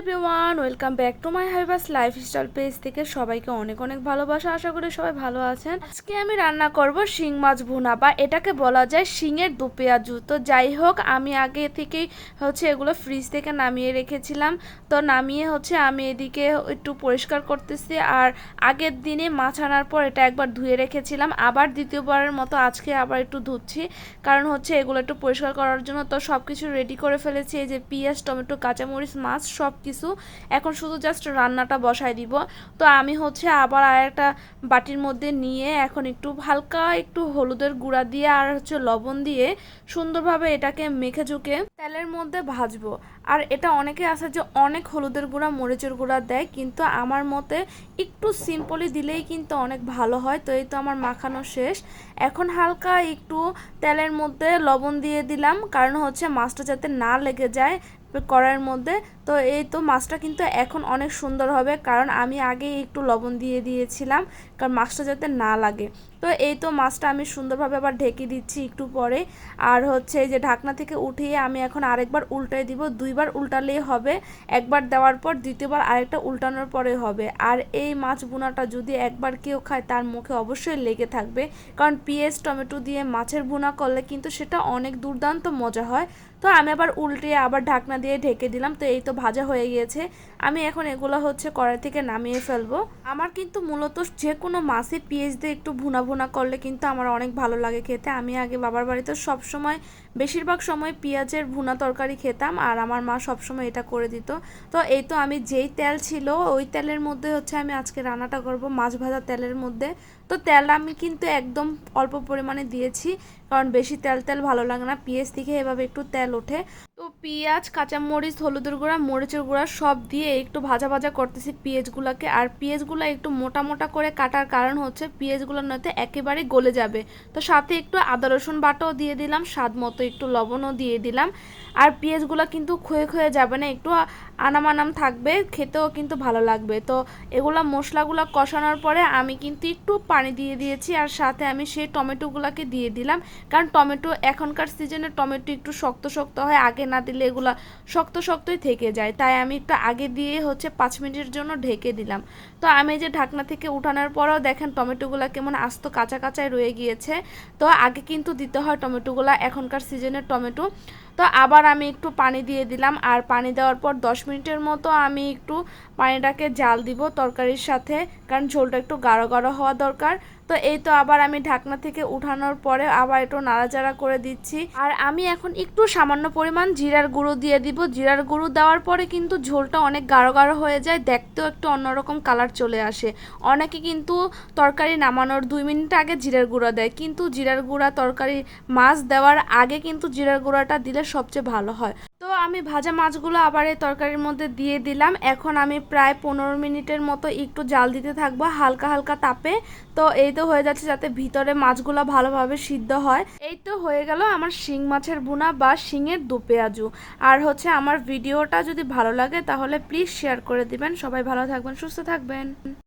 Everyone welcome back to my Hibas lifestyle page থেকে সবাইকে অনেক অনেক ভালোবাসা। আশা করি সবাই ভালো আছেন। আজকে আমি রান্না করব শিং মাছ ভুনা বা এটাকে বলা যায় শিঙের দু পেঁয়াজু তো যাই হোক, আমি আগে থেকেই হচ্ছে এগুলো ফ্রিজ থেকে নামিয়ে রেখেছিলাম। তো নামিয়ে হচ্ছে আমি এদিকে একটু পরিষ্কার করতেছি। আর আগের দিনে মাছ আনার পর এটা একবার ধুয়ে রেখেছিলাম। আবার দ্বিতীয়বারের মতো আজকে আবার একটু ধুচ্ছি। কারণ হচ্ছে এগুলো একটু পরিষ্কার করার জন্য তো সব কিছু রেডি করে ফেলেছি। এই যে পেঁয়াজ, টমেটো, কাঁচামরিচ মাছ সব কিছু এখন শুধু জাস্ট রান্নাটা বসাই দিব। তো আমি হচ্ছে আবার আর একটা বাটির মধ্যে নিয়ে এখন একটু হালকা একটু হলুদের গুঁড়া দিয়ে আর হচ্ছে লবণ দিয়ে সুন্দরভাবে এটাকে মেখে ঝুঁকে তেলের মধ্যে ভাজবো। আর এটা অনেকে আছে যে অনেক হলুদের গুঁড়া, মরিচের গুঁড়া দেয়, কিন্তু আমার মতে একটু সিম্পলি দিলেই কিন্তু অনেক ভালো হয়। তো এই তো আমার মাখানো শেষ। এখন হালকা একটু তেলের মধ্যে লবণ দিয়ে দিলাম, কারণ হচ্ছে মাছটা যাতে না লেগে যায় কড়াইয়ের মধ্যে, তো এই তো মাছটা কিন্তু এখন অনেক সুন্দর হবে, কারণ আমি আগে একটু লবণ দিয়ে দিয়েছিলাম, কারণ মাছটা যাতে না লাগে। তো এই তো মাছটা আমি সুন্দরভাবে আবার ঢেকে দিচ্ছি একটু পরে। আর হচ্ছে যে ঢাকনা থেকে উঠিয়ে আমি এখন আরেকবার উল্টে দিব, দুইবার উল্টালেই হবে, একবার দেওয়ার পর দ্বিতীয়বার আরেকটা উল্টানোর পরে হবে। আর এই মাছ বোনাটা যদি একবার কেউ খায়, তার মুখে অবশ্যই লেগে থাকবে, কারণ পেঁয়াজ, টমেটো দিয়ে মাছের ভুনা করলে কিন্তু সেটা অনেক দুর্দান্ত মজা হয়। তো আমি আবার উল্টে আবার ঢাকনা দিয়ে ঢেকে দিলাম, তো এই তো ভাজা হয়ে গিয়েছে। আমি এখন এগুলো হচ্ছে কড়াই থেকে নামিয়ে ফেলব। আমার কিন্তু মূলত যে কোনো মাছে পেঁয়াজ দিয়ে একটু ভুনা ভুনা করলে কিন্তু আমার অনেক ভালো লাগে খেতে। আমি আগে বাবার বাড়িতে সব সময় বেশিরভাগ সময় পেঁয়াজের ভুনা তরকারি খেতাম আর আমার মা সব সময় এটা করে দিত। তো এই তো আমি যেই তেল ছিল, ওই তেলের মধ্যে হচ্ছে আমি আজকে রান্নাটা করব মাছ ভাজা তেলের মধ্যে। তো তেল আমি কিন্তু একদম অল্প পরিমাণে দিয়েছি, কারণ বেশি তেল তেল ভালো লাগে না। পেঁয়াজ থেকে এভাবে একটু তেল ওঠে। তো পেঁয়াজ, কাঁচামরিচ, হলুদের গুঁড়া, মরিচের গুঁড়া সব দিয়ে একটু ভাজা ভাজা করতেছি পেঁয়াজগুলোকে। আর পেঁয়াজগুলো একটু মোটা মোটা করে কাটার কারণ হচ্ছে পেঁয়াজগুলো নয়তো একেবারে গলে যাবে। তো সাথে একটু আদা, রসুন বাটাও দিয়ে দিলাম, স্বাদ মতো একটু লবণও দিয়ে দিলাম। আর পেঁয়াজগুলো কিন্তু ক্ষয়ে ক্ষয়ে যাবে না, একটু আনাম আনাম থাকবে, খেতেও কিন্তু ভালো লাগবে। তো এগুলো মশলাগুলো কষানোর পরে আমি কিন্তু একটু পানি দিয়ে দিয়েছি আর সাথে আমি সেই টমেটোগুলোকে দিয়ে দিলাম। কারণ টমেটো এখনকার সিজনে টমেটো একটু শক্ত শক্ত হয়, আগে না দিলে এগুলো শক্ত শক্তই থেকে যায়। তাই আমি একটু আগে দিয়ে হচ্ছে পাঁচ মিনিটের জন্য ঢেকে দিলাম। তো আমি যে ঢাকনা থেকে উঠানোর পরেও দেখেন টমেটোগুলো কেমন আস্ত কাঁচা কাঁচায় রয়ে গিয়েছে। তো আগে কিন্তু দিতে হয় টমেটোগুলো, এখনকার সিজনের টমেটো। তো আবার আমি একটু পানি দিয়ে দিলাম আর পানি দেওয়ার পর দশ মিনিটের মতো আমি একটু পানিটাকে জাল দিব তরকারির সাথে, কারণ ঝোলটা একটু গাঢ় গাঢ় হওয়া দরকার। তো এই তো আবার আমি ঢাকনা থেকে উঠানোর পরে আবার একটু নাড়াচাড়া করে দিচ্ছি। আর আমি এখন একটু সামান্য পরিমাণ জিরার গুঁড়ো দিয়ে দিব। জিরার গুঁড়ো দেওয়ার পরে কিন্তু ঝোলটা অনেক গাঢ় গাঢ় হয়ে যায়, দেখতেও একটু অন্যরকম কালার চলে আসে। অনেকে কিন্তু তরকারি নামানোর দুই মিনিট আগে জিরার গুঁড়া দেয়, কিন্তু জিরার গুঁড়া তরকারি মাছ দেওয়ার আগে কিন্তু জিরার গুঁড়াটা দিলে সবচেয়ে ভালো হয়। তো আমি ভাজা মাছগুলো আবার এই তরকারির মধ্যে দিয়ে দিলাম। এখন আমি প্রায় পনেরো মিনিটের মতো একটু জাল দিতে থাকব হালকা হালকা তাপে। তো এই তো হয়ে যাচ্ছে যাতে ভিতরে মাছগুলো ভালোভাবে সিদ্ধ হয়। এই তো হয়ে গেল আমার শিং মাছের বুনা বা শিঙের দু পেঁয়াজু। আর হচ্ছে আমার ভিডিওটা যদি ভালো লাগে তাহলে প্লিজ শেয়ার করে দিবেন। সবাই ভালো থাকবেন, সুস্থ থাকবেন।